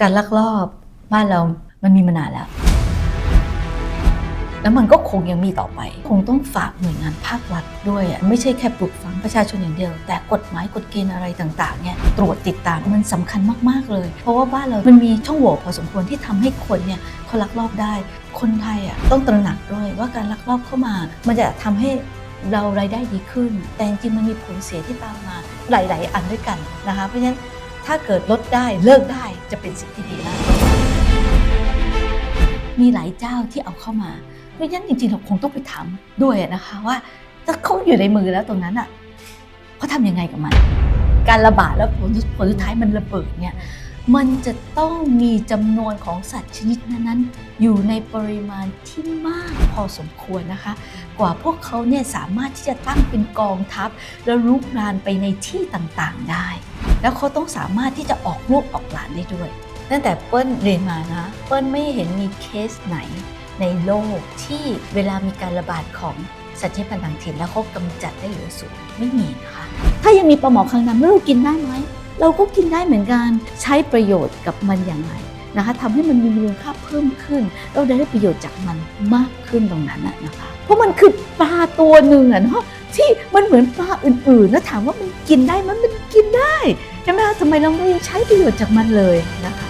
การลักลอบบ้านเรามันมีมานานแล้ว แล้วมันก็คงยังมีต่อไป คงต้องฝากหน่วยงานภาครัฐด้วยอะไม่ใช่แค่ปลูกฝังประชาชนอย่างเดียว แต่กฎหมายกฎเกณฑ์อะไรต่างๆเนี่ยตรวจติดตามมันสำคัญมากๆเลย เพราะว่าบ้านเรามันมีช่องโหว่พอสมควรที่ทำให้คนเนี่ยเขาลักลอบได้ คนไทยอะต้องตระหนักด้วยว่าการลักลอบเข้ามา มันจะทำให้เรารายได้ดีขึ้น แต่จริงมันมีผลเสียที่ตามมาหลาย ๆ อันด้วยกันนะคะเพราะฉะนั้น ถ้าเกิดลดได้เลิกได้จะเป็นสิ่งที่ดีมาก มีหลายเจ้าที่เอาเข้ามา เพราะฉะนั้นจริงๆเราคงต้องไปถามด้วยนะคะว่าถ้าเขาอยู่ในมือแล้วตรงนั้นอะเขาทำยังไงกับมัน การระบาดแล้วผลผลสุดท้ายมันระเบิดเนี่ยมันจะต้องมีจำนวนของสัตว์ชนิดนั้นๆ อยู่ในปริมาณที่มากพอสมควรนะคะ กว่าพวกเขาเนี่ยสามารถที่จะตั้งเป็นกองทัพ แล้วลุกรานไปในที่ต่างๆได้ แล้วเขาต้องสามารถที่จะออกลูกออกหลานได้ด้วย ตั้งแต่เปิ้ลเรียนมานะ เปิ้ลไม่เห็นมีเคสไหนในโลกที่เวลามีการระบาดของสัตว์ชนิดพันธุ์ต่างถิ่นแล้วเขากำจัดได้เหลือศูนย์ไม่มีนะคะ ถ้ายังมีปลาหมอคางดำแล้วเรากินได้ไหมเราก็กินได้เหมือนกันใช้ประโยชน์กับมันอย่างไรนะคะทำให้มันมีมูลค่าเพิ่มขึ้น เราได้ประโยชน์จากมันมากขึ้นตรงนั้นน่ะนะคะ เพราะมันคือปลาตัวหนึ่งอะเนาะ ที่มันเหมือนปลาอื่นๆนะถามว่ามันกินได้มันมันกินได้ใช่ไหมคะทำไมเราไม่ใช้ประโยชน์จากมันเลยนะคะ